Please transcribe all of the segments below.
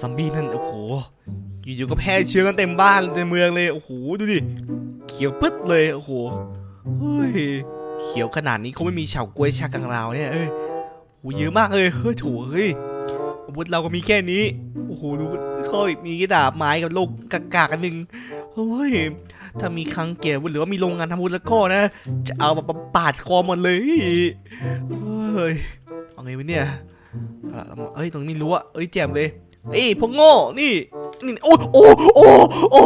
ซอมบี้นั่นโอ้โหอยู่ๆก็แพร่เชื้อกันเต็มบ้านเต็มเมืองเลยโอ้โหดูดิเขียวปึ๊ดเลยโอ้โหเฮ้ยเขียวขนาดนี้คงไม่มีเฉาก๊วยชากังราวเนี่ยเอ้ยโหเยอะมากเลยเฮ้ยโถเฮ้ยอาวุธเราก็มีแค่นี้โอ้โหดูขาอีกมีกระดาบไม้กับโลกกากากันหนึ่งเฮ้ยถ้ามีคลังเก็บอาวุธหรือว่ามีโรงงานทำวุธแล้วก็นะ จะเอาแบบปาดคอหมดเลยเฮ้ยเอาไงวะเนี่ยเอ้ยตรงนี้รู้อะเอ้ยแจ่มเลย เอ้ยพวกโง่ นี่นี่โอ้โอ้โอ้โอ้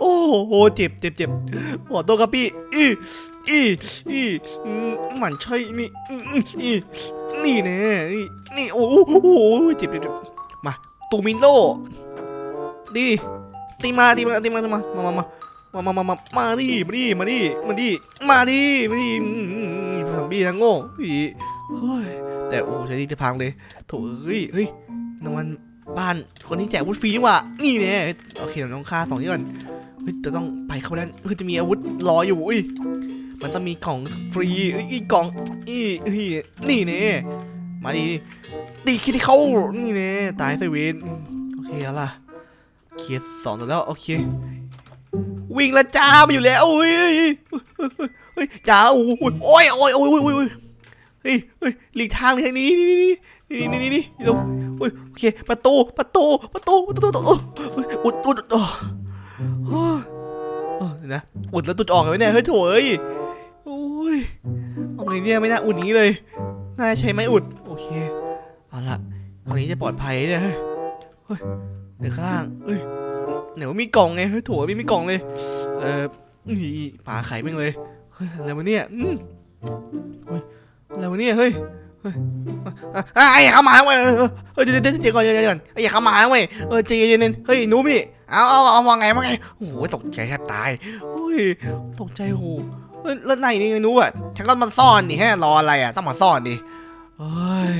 โอ้โอ้เจ็บเจ็บเจ็บขอโทษครับพี่อีอีอีหมันใช่นี่อีนี่แน่นี่โอ้โหโอ้เจ็บเจ็บมาตูมินโลดีตีมาตีมาตีมาตีมามามามามามามามาดิมาดิมาดิมาดิมาดิมาดิอืมบี้ทั้งโง่อีเฮ้ยแต่โอ้ใช้ดีจะพังเลยโถ่เฮ้ยเฮ้ยนวัน บ้านคนที่แจกอาวุธฟรีนี่หว่ะนี่เนี่ยโอเคเดี๋ยวต้องฆ่าสองนี้ก่อนเฮ้ยจะต้องไปเข้าไปนั้นเพื่อจะมีอาวุธรออยู่อุ้ยมันต้องมีกล่องฟรีอีกกล่องอีเฮ้ยนี่เนี่ยมาดิตีคิดที่เขานี่เนี่ยตายไซเวนโอเคเอาล่ะเคลียร์สองตัวแล้วโอเค วิ่งละจ้ามาอยู่แล้วอ้ยเฮ้ยเฮ้ยเฮ้ยจ้าโอ้ยโอ้ยโอ้ยโอ้ยโอ้ยโอ้ย เฮ้ยเฮ้ยหลีกทางเลยทางนี้นี่นี่นี่นี่นี่นี่ลงโอ้ยโอเค ประตู ประตู ประตู ประตูประตูอุดอุดอุดอ๋อเฮ้ยเออเดี๋ยวนะ อุดแล้วตุดออกเลยเนี่ย เฮ้ยโถเอ้ยโอ้ยเอาไงเนี่ย ไม่น่าอุดนี้เลย น่าใช้ไม้อุด โอเค เอาละตรงนี้จะปลอดภัยเนี่ย เฮ้ยเดี๋ยวข้างล่างเฮ้ยไหนว่ามีกล่องไง เฮ้ยโถไม่มีกล่องเลย เออนี่ฝาไข่แม่งเลย เฮ้ยอะไรวะเนี่ย อืม อะไรวะเนี่ยเฮ้ยเฮ้ยไอ้เข้ามาเว้ยเออเออเออเดี๋ยวเดี๋ยวเดี๋ยวก่อนเดี๋ยวก่อนไอ้เข้ามาเว้ยเออใจเย็นๆเฮ้ยนูพี่เอาเอาเอาว่าไงว่าไงโอ้โหตกใจแทบตายเฮ้ยตกใจโหเฮ้ยแล้วไหนนี่นูอะฉันก็มาซ่อนดิแฮะรออะไรอะต้องมาซ่อนดิเฮ้ย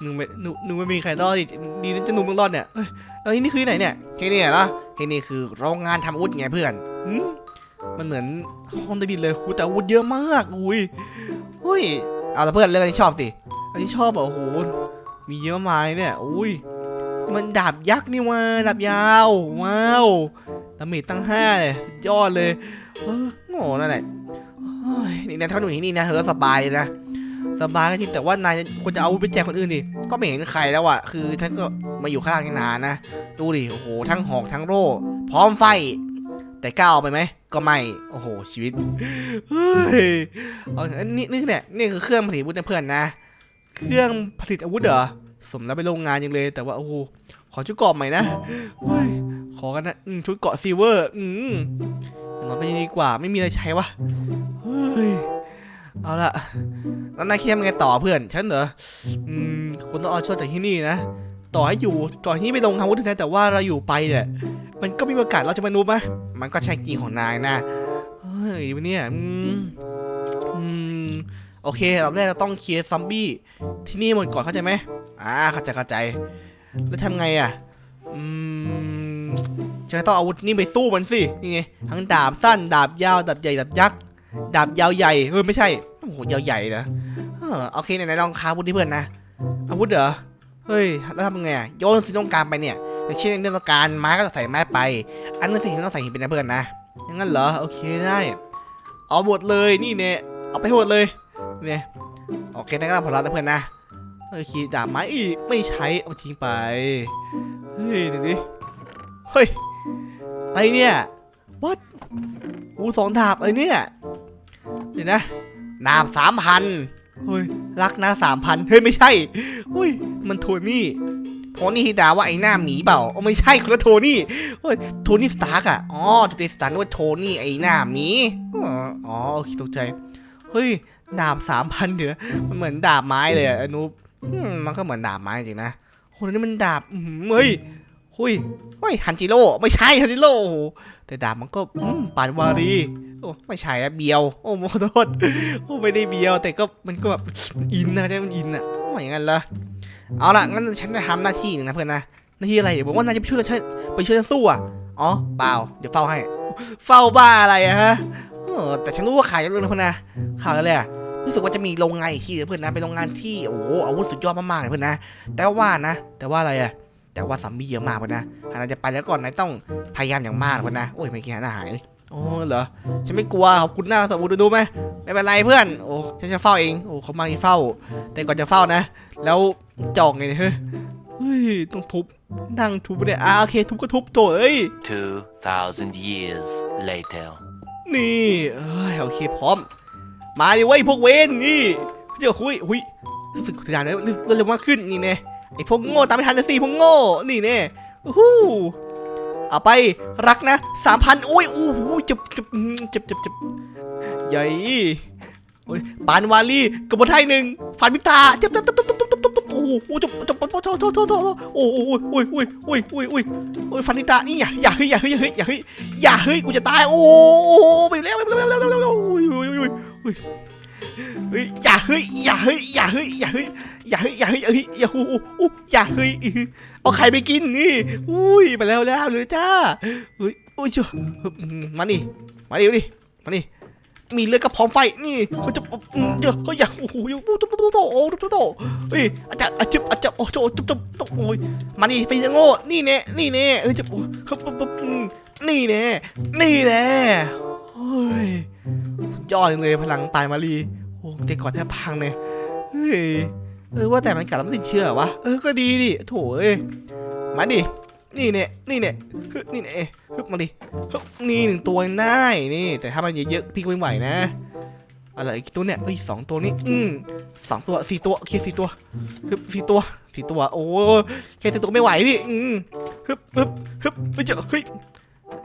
หนูไม่หนูหนูไม่มีใครรอดดิดีนะจะหนูมึงรอดเนี่ยเฮ้ยแล้วนี่คือไหนเนี่ยที่นี่เหรอที่นี่คือโรงงานทำอาวุธไงเพื่อนหื มันเหมือนห้องใต้ดินเลยโอ้โหแต่อาวุธเยอะมากอุ้ยเฮ้ยเอาละเพื่อนเลือกอันที่ชอบสิอันที่ชอบอะโอ้โหมีเยอะมายเนี่ยอุ้ยมันดาบยักษ์นี่ว่าดาบยาวว้าวดาเมจตั้งห้าเลยสุดยอดเลยเออโง่นั่นแหละนี่นะถ้าหนูที่นี่นะเธอสบายเลยนะสบายก็จริงแต่ว่านายควรจะเอาไปแจกคนอื่นดิก็ไม่เห็นใครแล้วอะคือฉันก็มาอยู่ข้างนานนะดูดิโอ้โหทั้งหอกทั้งโร่พร้อมไฟ แต่กล้าเอาไปไหม ก็ไม่ โอ้โห ชีวิต เฮ้ยเอาอันนี่นี่เนี่ยนี่คือเครื่องผลิตอาวุธนะเพื่อนนะ เครื่องผลิตอาวุธเหรอ สมแล้วไปโรงงานยังเลย แต่ว่าโอ้โห ขอชุดเกราะใหม่นะ เฮ้ย ขอกันนะชุดเกราะซิลเวอร์ อืมนอนไปดีกว่า ไม่มีอะไรใช้วะ เฮ้ย เอาละแล้วนายคิดยังไงต่อเพื่อน ฉันเหรอ อืมคุณต้องเอาช่วยจากที่นี่นะ ต่อให้อยู่ต่อให้ที่ไม่ลงอาวุธนะแต่ว่าเราอยู่ไปเนี่ย มันก็มีโอกาสเราจะมานูมะมันก็ใช่จริงของนายนะเฮ้ยวันเนี่ยอืมอืมโอเครอบแรกเราต้องเคลียร์ซอมบี้ที่นี่หมดก่อนเข้าใจไหมอ่าเข้าใจเข้าใจ แล้วทำไงอะ อืมฉันต้องเอาอาวุธนี่ไปสู้มันสินี่ไงทั้งดาบสั้นดาบยาวดาบใหญ่ดาบยักษ์ดาบยาวใหญ่เฮ้ยไม่ใช่โอ้โหยาวใหญ่นะเออโอเคไหนๆลองค้าอาวุธที่เพื่อนนะอาวุธเหรอเฮ้ยแล้วทำไงอะโยนสิ่งต้องการไปเนี่ย อย่างเช่นเรื่องต้องการไม้ก็ใส่ไม้ไป อันนึงสิ่งที่ต้องใส่หินเป็นนะเพื่อนนะย่างนั้นเหรอโอเคได้เอาหมดเลยนี่เนี่ยเอาไปให้หมดเลยเนี่ยโอเคนั่นก็ผลลัพธ์นะเพื่อนนะโอเคดาบไม้อีกไม่ใช้เอาทิ้งไปเฮ้ยเดี๋ยวดิเฮ้ยอะไรเนี่ย what อูสองดาบอะไรเนี่ยเดี๋ยวนะดาบสามพันเฮ้ยรักนะสามพันเฮ้ยไม่ใช่เฮ้ยมันโทนี่ โทนี่ที่ดาว่าไอ้หน้าหมีเปล่าอ๋อไม่ใช่คนละโทนี่เฮ้ยโทนี่สตาร์กอะอ๋อโทนี่สตาร์กว่าโทนี่ไอ้หน้าหมีอ๋อโอเคตกใจเฮ้ยดาบสามพันเดี๋ยวมันเหมือนดาบไม้เลยอะอนุอืมมันก็เหมือนดาบไม้จริงนะโหนี่มันดาบเฮ้ยหุยเฮ้ยฮันจิโร่ไม่ใช่ฮันจิโร่โอ้โหแต่ดาบมันก็อืมปานวารีโอ้ไม่ใช่อะเบียว โอ้ขอโทษโอ้ไม่ได้เบียว แต่ก็มันก็แบบอินนะใช่มันอินอะว่าอย่างนั้นเหรอ เอาละงั้นฉันจะทำหน้าที่หนึ่งนะเพื่อนนะหน้าที่อะไรบอกว่านายจะไปช่วยฉันไปช่วยฉันสู้อะอ๋อเปล่าเดี๋ยวเฝ้าให้ เฝ้าบ้าอะไรอะฮะแต่ฉันรู้ว่าขายเยอะเลยนะเพื่อนนะขายอะไรอะรู้สึกว่าจะมีโรงงานอีกที่เพื่อนนะเป็นโรงงานที่โอ้โหอาวุธสุดยอดมากๆเลยเพื่อนนะ แต่ว่านะ แต่ว่าอะไรอะแต่ว่าซัมบี้เยอะมากเพื่อนนะอาจจะไปแล้วก่อนนายต้องพยายามอย่างมากเพื่อนนะ โอ้ยไม่กินอาหาร โอ้เหรอฉันไม่กลัวขอบคุณนะสมบูรณ์ดูไหมไม่เป็นไรเพื่อนโอ้ฉันจะเฝ้าเองโอ้เขามาให้เฝ้า แต่ก่อนจะเฝ้านะ แล้วจองไงเนี่ยเฮ้ยเฮ้ยต้องทุบนั่งทุบเนี่ยอ่าโอเคทุบก็ทุบโถเอ้ย2,000 years later. นี่เอ้ยโอเคพร้อม มาดิเว้ยพวกเวนนี่เจ้าหุยหุยรู้สึกทะยานเร็วเร็วมากขึ้นนี่เน่ไอพวกโง่ตามไม่ทันนะสิพวกโง่นี่เน่อู้หู เอาไปรักนะสามพันโอ้ยโอ้โหจับจับจับจับจับใหญ่โอ้ยปานวาลีกบฏไทยหนึ่งฟันพิตาจับจับจับจับจับจับจับโอ้โหจับจับจับจับจับจับจับโอ้โหโอ้ยโอ้ยโอ้ยโอ้ยโอ้ยโอ้ยฟันพิตานี่อย่าอย่าเฮ้ยอย่าเฮ้ยอย่าเฮ้ยอย่าเฮ้ยอย่าเฮ้ยกูจะตายโอ้โหไปแล้วไปแล้วไปแล้วไปแล้วโอ้ยโอ้ยโอ้ย เฮ้ยอย่าเฮ้ยอย่าเฮ้ยอย่าเฮ้ยอย่าเฮ้ยอย่าเฮ้ยอย่าเฮ้ยอย่าโอ้อย่าเฮ้ยเอาไข่ไปกินนี่อุ้ยไปแล้วแล้วเลยจ้าเฮ้ยอุ้ยเชียมาดิมาดิดิมาดิมีเลือดกระพร้อมไฟนี่เขาจะเยอเขาอยากโอ้โอยู่ตุ๊บตุ๊บตุ๊บโอ้ตุ๊บตุ๊บเฮ้ยอาจารย์อาจารย์อาจารย์โอ้โจจุ๊บจุ๊บตุ๊บโอ้ยมาดิไฟจะโง่นี่แน่นี่แน่เฮ้ยจะเขาปุ๊บนี่แน่นี่แน่เฮ้ยยอดเลยพลังตายมารี อ้เด็กก่อนแทบพังเลยเฮ้ยเออว่าแต่มันกัดแล้วมันติดเชื้อวะเออก็ดีดิโถเอ้ยมาดินี่เนี่ยนี่เนี่ยฮึนี่เนี่ยฮึบมาดิฮึบนี่หนึ่งตัวได้นี่ แต่ถ้ามันเยอะๆพี่ก็ไม่ไหวนะอะไรกี่ตัวเนี่ยเฮ้ยสองตัวนี้อืมสองตัวสี่ตัวโอเคสี่ตัวฮึบสี่ตัวสี่ตัว โอ้แค่สี่ตัวไม่ไหวดิอืมฮึบฮึบฮึบไปเจอเฮ้ย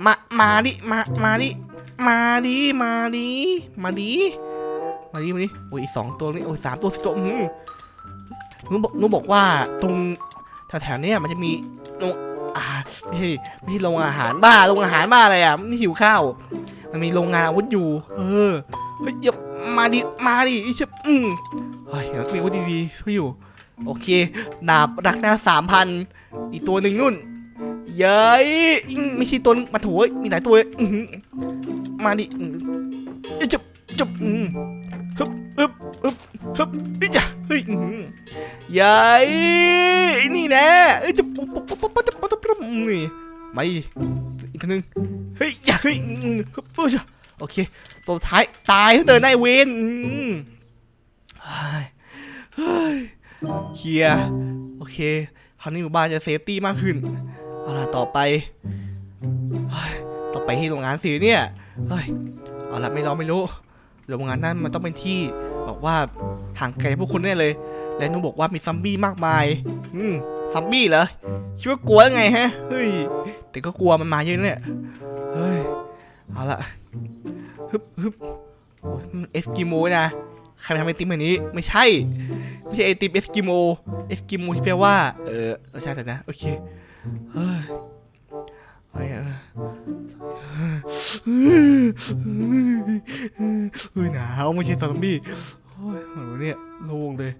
มามาดิมามาดิมาดิมาดิมาดิ มาดิมาดิโอ้ยอีกสองตัวนี่โอ้ยสามตัวสิบตัวอืมหนูบอกหนูบอกว่าตรงแถวๆเนี้ยมันจะมีโรงอ่าไม่ใช่ไม่ใช่โรงอาหารบ้าโรงอาหารบ้าอะไรอะไม่หิวข้าว มันมีโรงงานอาวุธอยู่ เออเฮ้ยย่ามาดิมาดิไอ้เชฟอืมเฮ้ยแล้วมีอาวุธดีๆช่วยอยู่ โอเคดาบรักหน้าสามพันอีกตัวหนึ่งนู่นเย้ยไม่ใช่ตัวมาถูมีหลายตัวมาดิอืมเอ้ยจบจบอืม ฮึบฮึบฮึบฮึบนี่จ้ะเฮ้ยใหญ่นี่แน่จะปุ๊บปุ๊บปุ๊บปุ๊บจะปุ๊บปุ๊บนี่ไม่อีกนึงเฮ้ยอย่าเฮ้ยฮึบปุ๊บจ้ะโอเคตัวท้ายตายเดินได้เวนเคลียโอเคคราวนี้หมู่บ้านจะเซฟตี้มากขึ้นเอาล่ะต่อไปต่อไปที่โรงงานสีเนี่ยเฮ้ยเอาล่ะไม่รอไม่รู้ โรงงานนั้นมันต้องเป็นที่บอกว่าห่างไกลพวกคุณแน่เลย และนุบอกว่ามีซัมบี้มากมาย อืมซัมบี้เหรอคิดว่ากลัวยังไงฮะเฮ้ยแต่ก็กลัวมันมาเยอะนะเนี่ยเฮ้ยเอาละฮึบฮึบโอ้ยมันเอสกิโมนะใครมาทำไอติมแบบนี้ไม่ใช่ ไม่ใช่ไอติมเอสกิโมเอสกิโมที่แปลว่า เออเออใช่แต่นะ โอเคเฮ้ย เฮ้ยเออเฮ้ยหนาวไม่ใช่ซอมบี้โอ้ยเหมือนเนี่ยโล่งเลย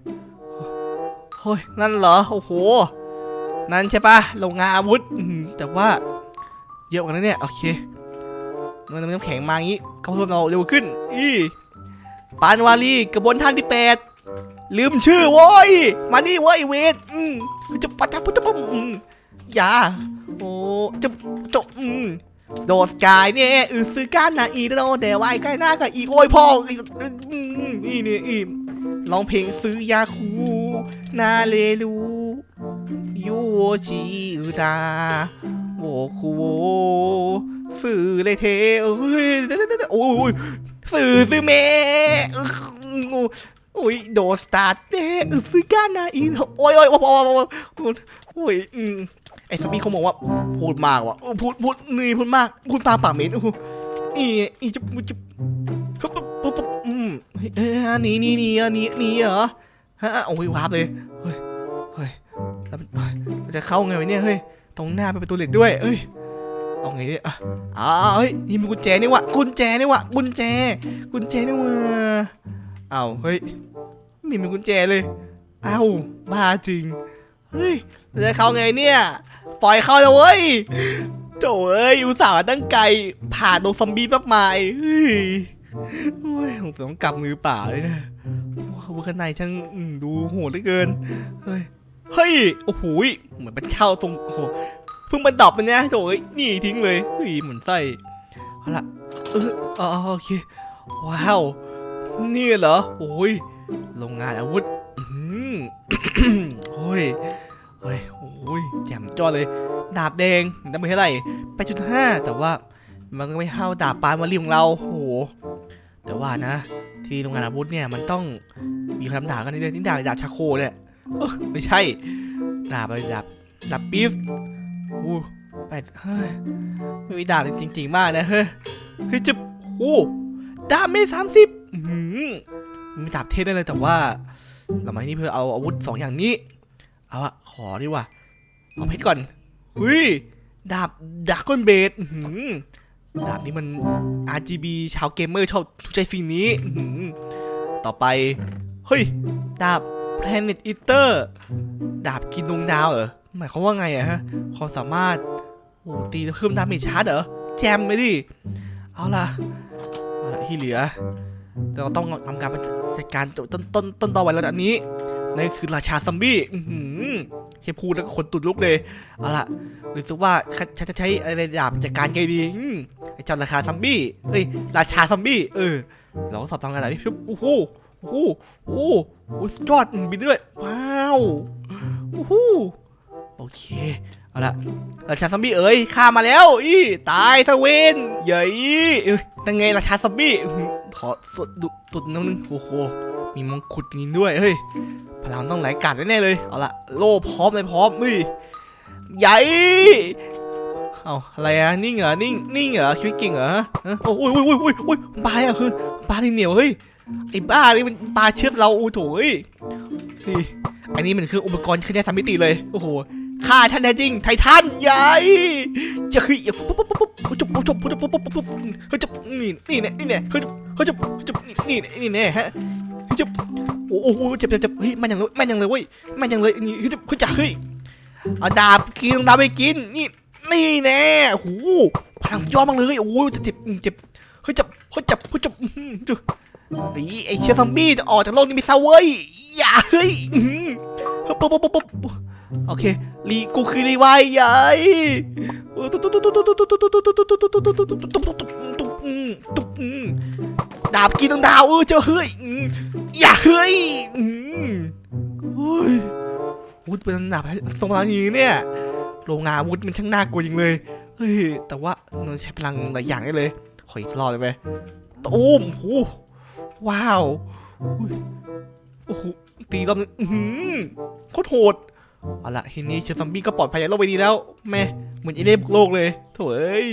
เฮ้ยนั่นเหรอ โอ้โห นั่นใช่ปะโรงงานอาวุธ แต่ว่าเยอะกว่านั้นเนี่ย โอเค มันน้ำแข็งมาอย่างงี้เขาเพิ่มเราเร็วขึ้น อีปานวาลีกระบวนท่านที่แปดลืมชื่อโว้ย มานี่เว้ยเวทอืมจะปะจับปะจับอืมอย่า จะจบอืมโดสกายเนี่ยอือซื้อการนะอีโดเดวายใกล้หน้ากับอีโอ้ยพ่ออีอืมนี่นี่อีร้องเพลงซื้อยาคูนาเลลูยูโอจิอุดาโวคูโวสื่อเลยเทเอ้ยโอ้ยสื่อซื้อเมอื้อโอ้ยโดสตาร์เดอือซื้อการนะอีโอ้ยโอ้ยโอ้ยโอ้ยโอ้ย อ้ยอืมไอ้สปีเขาบอกว่าพูดมากว่ะพูดพูดนี่พูดมากพูดตามปากเหม็นโอ้อีอีจะจะฮึบปุ๊บปุ๊บอืมเฮ้ยนนี้นี่นี่อันนี้นี่เหรอฮะโอ้ยวาร์ปเลยเฮ้ยเฮ้ยแล้วมันจะเข้าไงวะเนี่ยเฮ้ยตรงหน้าเป็นประตูเหล็กด้วยเอ้ยเอาไงดีอะอ้าวเฮ้ยนี่มีกุญแจนี่วะกุญแจนี่วะกุญแจ กุญแจนี่วะอ้าเฮ้ยไม่มีกุญแจเลยเอ้าบ้าจริงเฮ้ยจะเข้าไงเนี่ย ปล่อยเข้าเลยเว้ยโถ่เอ้ยอุตส่าห์ตั้งไกลผ่านตรงซอมบี้มากมายเฮ้ยโอ้ยสงสัยต้องกลับมือเปล่าเลยนะว้าวข้างในช่างดูโหดเหลือเกิน เฮ้ย เฮ้ย โอ้โห เหมือนเป็นเช่าทรงโอ้โหเพิ่งมาดรอปมันเนี่ยโถ่เอ้ยนี่ทิ้งเลย เฮ้ย เหมือนไส้เอาละเอออ๋อโอเค ว้าว นี่เหรอ โอ้ย โรงงานอาวุธ อืมโอ้ย เฮ้ยโอ้ยแจ่มจ้อเลย ดาบแดงได้ไปเท่าไหร่8.5แต่ว่ามันก็ไม่เท่าดาบปานมารีของเราโอ้โหแต่ว่านะ ที่โรงงานอาวุธเนี่ยมันต้องมีคำดาบกันนี่เลยนี่ดาบดาบชาโคเนี่ยไม่ใช่ดาบอะไรดาบดาบปีสโอ้แปดเฮ้ยไม่มีดาบจริงๆมากนะเฮ้ยเฮ้ยจะโอ้ดาบเมสามสิบมีดาบเทสได้เลยแต่ว่า เรามาที่นี่เพื่อเอาอาวุธสองอย่างนี้ เอาอะขอดีกว่าเอาเพชรก่อนเฮ้ยดาบดาก้อนเบดดาบนี้มัน RGB ชาวเกมเมอร์ชอบถูกใจสิ่งนี้อื้อหือต่อไป เฮ้ย ดาบ Planet Eater ดาบกินดวงดาวเหรอ หมายความว่าไงอะฮะ ความสามารถ โอ้ตีแล้วเพิ่มดาเมจชาร์จเหรอ แจมไปดิ เอาล่ะ เอาล่ะที่เหลือ เราต้องทำการจัดการต้นต้นต้นต่อไปแล้วอันนี้ นั่นคือราชาซอมบี้แค่พูดแล้วก็ขนตุดลุกเลย เอาล่ะรู้สึกว่าฉันจะใช้อะไรดาบจัดการไงดีไอ้เจ้าราชาซอมบี้เอ้ยราชาซอมบี้ เออ เราก็สอบทำงานอะไรพี่โอ้โหโอ้โหโอ้โหสุดยอดบินด้วย ว้าวโอ้โหโอเค เอาละราชาซอมบี้เอ้ยข้ามาแล้ว อีตายทเวนใหญ่เอ้ยยังไงราชาซอมบี้ ขอสดดุตุดน้ำนึงโอ้โห มีมงกุฎนี้ด้วยเฮ้ยพลังต้องไหลกาดแน่ๆเลยเอาละโล่พร้อมเลยพร้อมเฮ้ยใหญ่เอาอะไรอะนิ่งเหรอนิ่งนิ่งเหรอชีวิตเก่งเหรอฮะโอ้ยโอ้ยโอ้ยโอ้ยปลาอะไรอะคือปลาที่เหนียวเฮ้ยไอ้บ้านี่มันปลาเชือดเราโอ้โถเฮ้ยอันนี้มันคืออุปกรณ์ขึ้นได้สามมิติเลยโอ้โหฆ่าท่านแท้จริงไททันใหญ่จะคืออย่าปุ๊บปุ๊บปุ๊บปุ๊บปุ๊บจุ๊บปุ๊บจุ๊บปุ๊บปุ๊บปุ๊บปุ๊บเฮ้ยจุ๊บนี่นี่เนี่ยนี่เนี่ยเฮ้ยจุ๊บเฮ้ยจุ๊บจุ๊บนี่นี่นี่เนี่ยฮะเฮ้ย จุ๊บโอ้โหเจ็บเจ็บเจ็บเฮ้ยแม่นยังเลยแม่นยังเลยเว้ยแม่นยังเลยนี่เฮ้ยเขาจะเฮ้ยเอาดาบกินดาบไปกินนี่นี่แน่โอ้โหพลังยอดมากเลยโอ้โหเจ็บเจ็บเฮ้ยจับเฮ้ยจับเฮ้ยจับอื้อหือจุ๊ไอ้ไอ้เชื้อซอมบี้จะออกจากโลกนี้ไปซะเว้ยอย่าเฮ้ยอื้อหือเฮ้ยปุ๊บปุ๊บปุ๊บปุ๊บ โอเคลีกูคือลีไวใหญ่ดาบกินดาวเออเจ้าเฮ้ยอย่าเฮ้ยเฮ้ยวุฒเป็นดาบทรงพลังอย่างเนี่ยโรงงานวุฒมันช่างน่ากลัวจริงเลยเฮ้ยแต่ว่ามันใช้พลังหลายอย่างได้เลยขออีกรอบเลยไหมตูมโอ้ว้าวโอ้โหตีรอบนึงโคตรโหด เอาละทีนี้เชอร์ซัมบี้ก็ปลอดภัยจากโลกใบนี้แล้วแม่เหมือนอีเล่บุกโลกเลยโถ่เอ้ย